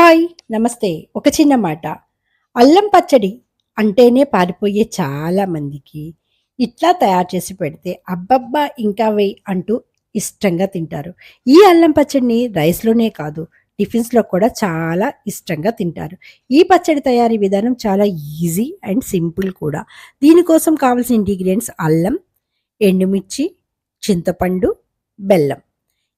Hi నమస్తే. ఒక చిన్న మాట. అల్లం పచ్చడి అంటేనే పారిపోయే చాలామందికి ఇట్లా తయారు చేసి పెడితే అబ్బబ్బా ఇంకా వెయ్యి అంటూ ఇష్టంగా తింటారు. ఈ అల్లం పచ్చడిని రైస్లోనే కాదు టిఫిన్స్లో కూడా చాలా ఇష్టంగా తింటారు. ఈ పచ్చడి తయారీ విధానం చాలా ఈజీ అండ్ సింపుల్ కూడా. దీనికోసం కావాల్సిన ఇంగ్రీడియంట్స్ అల్లం ఎండుమిర్చి చింతపండు బెల్లం.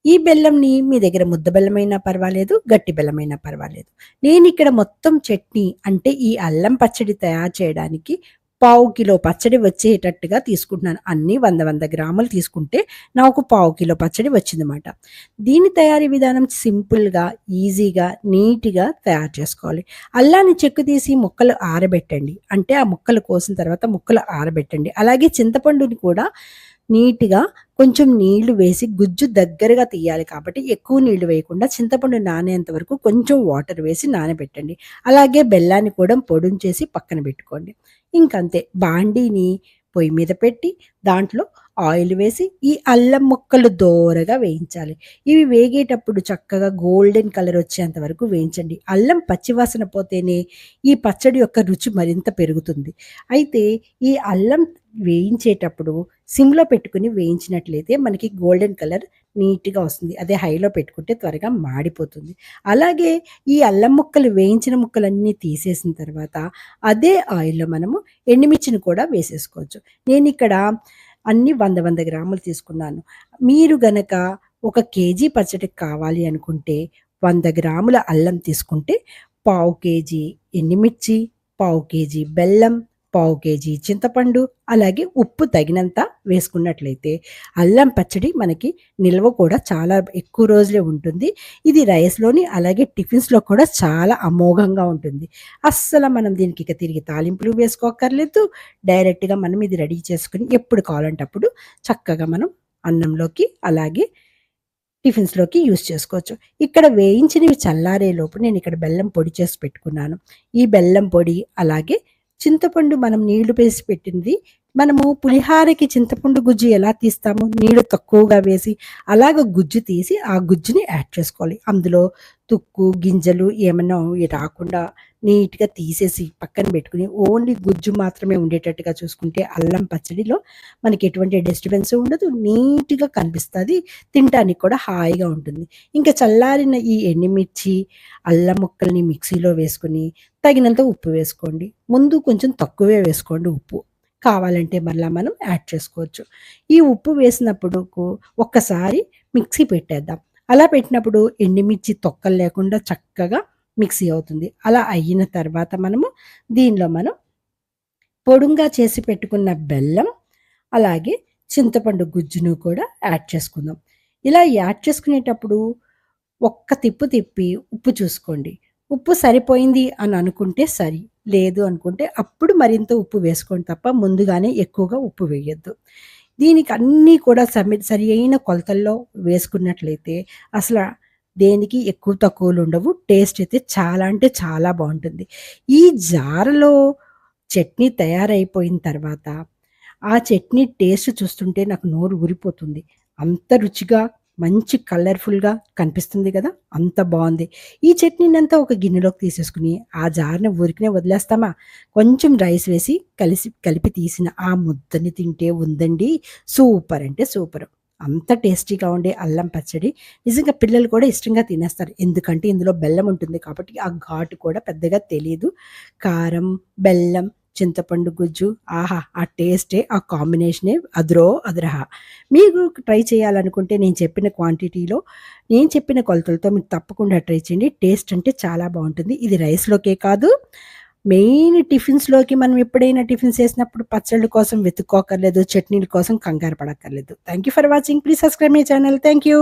ఈ బెల్లంని మీ దగ్గర ముద్ద బెల్లమైనా పర్వాలేదు గట్టి బెల్లమైనా పర్వాలేదు. నేను ఇక్కడ మొత్తం చట్నీ అంటే ఈ అల్లం పచ్చడి తయారు చేయడానికి పావు కిలో పచ్చడి వచ్చేటట్టుగా తీసుకుంటున్నాను. అన్నీ వంద వంద గ్రాములు తీసుకుంటే నాకు పావు కిలో పచ్చడి వచ్చిందన్నమాట. దీని తయారీ విధానం సింపుల్గా ఈజీగా నీట్గా తయారు చేసుకోవాలి. అల్లాన్ని చెక్కు తీసి ముక్కలు ఆరబెట్టండి. అంటే ఆ ముక్కలు కోసిన తర్వాత ముక్కలు ఆరబెట్టండి. అలాగే చింతపండుని కూడా నీట్గా కొంచెం నీళ్ళు వేసి గుజ్జు దగ్గరగా తీయాలి కాబట్టి ఎక్కువ నీళ్ళు వేయకుండా చింతపండు నానేంత వరకు కొంచెం వాటర్ వేసి నానబెట్టండి. అలాగే బెల్లాన్ని కూడా పొడుం చేసి పక్కన పెట్టుకోండి. ఇంకంతే. బాండీని పొయ్యి మీద పెట్టి దాంట్లో ఆయిల్ వేసి ఈ అల్లం ముక్కలు దోరగా వేయించాలి. ఇవి వేగేటప్పుడు చక్కగా గోల్డెన్ కలర్ వచ్చేంత వరకు వేయించండి. అల్లం పచ్చివాసన పోతేనే ఈ పచ్చడి యొక్క రుచి మరింత పెరుగుతుంది. అయితే ఈ అల్లం వేయించేటప్పుడు సిమ్లో పెట్టుకుని వేయించినట్లయితే మనకి గోల్డెన్ కలర్ నీట్గా వస్తుంది. అదే హైలో పెట్టుకుంటే త్వరగా మాడిపోతుంది. అలాగే ఈ అల్లం ముక్కలు వేయించిన ముక్కలన్నీ తీసేసిన తర్వాత అదే ఆయిల్లో మనము ఎండుమిర్చిని కూడా వేసేసుకోవచ్చు. నేను ఇక్కడ అన్ని వంద వంద గ్రాములు తీసుకున్నాను. మీరు గనక ఒక కేజీ పచ్చడికి కావాలి అనుకుంటే వంద గ్రాముల అల్లం తీసుకుంటే పావు కేజీ ఎండుమిర్చి పావు కేజీ బెల్లం పావు కేజీ చింతపండు అలాగే ఉప్పు తగినంత వేసుకున్నట్లయితే అల్లం పచ్చడి మనకి నిల్వ కూడా చాలా ఎక్కువ రోజులే ఉంటుంది. ఇది రైస్లోని అలాగే టిఫిన్స్లో కూడా చాలా అమోఘంగా ఉంటుంది. అస్సలు మనం దీనికి ఇక తిరిగి తాలింపులు వేసుకోక్కర్లేదు. డైరెక్ట్గా మనం ఇది రెడీ చేసుకుని ఎప్పుడు కావాలంటే అప్పుడు చక్కగా మనం అన్నంలోకి అలాగే టిఫిన్స్లోకి యూస్ చేసుకోవచ్చు. ఇక్కడ వేయించినవి చల్లారే లోపు నేను ఇక్కడ బెల్లం పొడి చేసి పెట్టుకున్నాను. ఈ బెల్లం పొడి అలాగే చింతపండు మనం నీళ్ళు వేసి పెట్టింది. మనము పులిహారకి చింతపండు గుజ్జు ఎలా తీస్తాము నీళ్ళు తక్కువగా వేసి అలాగ గుజ్జు తీసి ఆ గుజ్జుని యాడ్ చేసుకోవాలి. అందులో తుక్కు గింజలు ఏమన్నా రాకుండా నీట్గా తీసేసి పక్కన పెట్టుకుని ఓన్లీ గుజ్జు మాత్రమే ఉండేటట్టుగా చూసుకుంటే అల్లం పచ్చడిలో మనకి ఎటువంటి డిస్టర్బెన్స్ ఉండదు. నీట్గా కనిపిస్తుంది. తినడానికి కూడా హాయిగా ఉంటుంది. ఇంకా చల్లారిన ఈ ఎండుమిర్చి అల్లం ముక్కల్ని మిక్సీలో వేసుకుని తగినంత ఉప్పు వేసుకోండి. ముందు కొంచెం తక్కువే వేసుకోండి ఉప్పు. కావాలంటే మళ్ళీ మనం యాడ్ చేసుకోవచ్చు. ఈ ఉప్పు వేసినప్పుడు ఒక్కసారి మిక్సీ పెట్టేద్దాం. అలా పెట్టినప్పుడు ఎండుమిర్చి తొక్కలు లేకుండా చక్కగా మిక్సీ అవుతుంది. అలా అయిన తర్వాత మనము దీనిలో మనం పొడుంగా చేసి పెట్టుకున్న బెల్లం అలాగే చింతపండు గుజ్జును కూడా యాడ్ చేసుకుందాం. ఇలా యాడ్ చేసుకునేటప్పుడు ఒక్క తిప్పు తిప్పి ఉప్పు చూసుకోండి. ఉప్పు సరిపోయింది అని అనుకుంటే సరి. లేదు అనుకుంటే అప్పుడు మరింత ఉప్పు వేసుకోండి తప్ప ముందుగానే ఎక్కువగా ఉప్పు వేయొద్దు. దీనికి అన్నీ కూడా సమి సరి అయిన కొలతల్లో వేసుకున్నట్లయితే అసలు దేనికి ఎక్కువ తక్కువలు ఉండవు. టేస్ట్ అయితే చాలా అంటే చాలా బాగుంటుంది. ఈ జారలో చట్నీ తయారైపోయిన తర్వాత ఆ చట్నీ టేస్ట్ చూస్తుంటే నాకు నోరు ఊరిపోతుంది. అంత రుచిగా మంచి కలర్ఫుల్గా కనిపిస్తుంది కదా! అంత బాగుంది. ఈ చట్నీని అంతా ఒక గిన్నెలోకి తీసేసుకుని ఆ జార్ని ఊరికినే వదిలేస్తామా? కొంచెం రైస్ వేసి కలిసి కలిపి తీసిన ఆ ముద్దని తింటే ఉందండి. సూపర్ అంటే సూపర్. అంత టేస్టీగా ఉండే అల్లం పచ్చడి నిజంగా పిల్లలు కూడా ఇష్టంగా తినేస్తారు. ఎందుకంటే ఇందులో బెల్లం ఉంటుంది కాబట్టి ఆ ఘాటు కూడా పెద్దగా తెలియదు కారం బెల్లం చింతపండు గుజ్జు ఆహా ఆ టేస్టే ఆ కాంబినేషనే అదురో అదురహ. మీకు ట్రై చేయాలనుకుంటే నేను చెప్పిన క్వాంటిటీలో నేను చెప్పిన కొలతలతో మీరు తప్పకుండా ట్రై చేయండి. టేస్ట్ అంటే చాలా బాగుంటుంది. ఇది రైస్లోకే కాదు మెయిన్ టిఫిన్స్లోకి మనం ఎప్పుడైనా టిఫిన్స్ వేసినప్పుడు పచ్చళ్ళ కోసం వెతుక్కోకర్లేదు చట్నీల కోసం కంగారు పడక్కర్లేదు. Thank you for watching. Please subscribe my channel. Thank you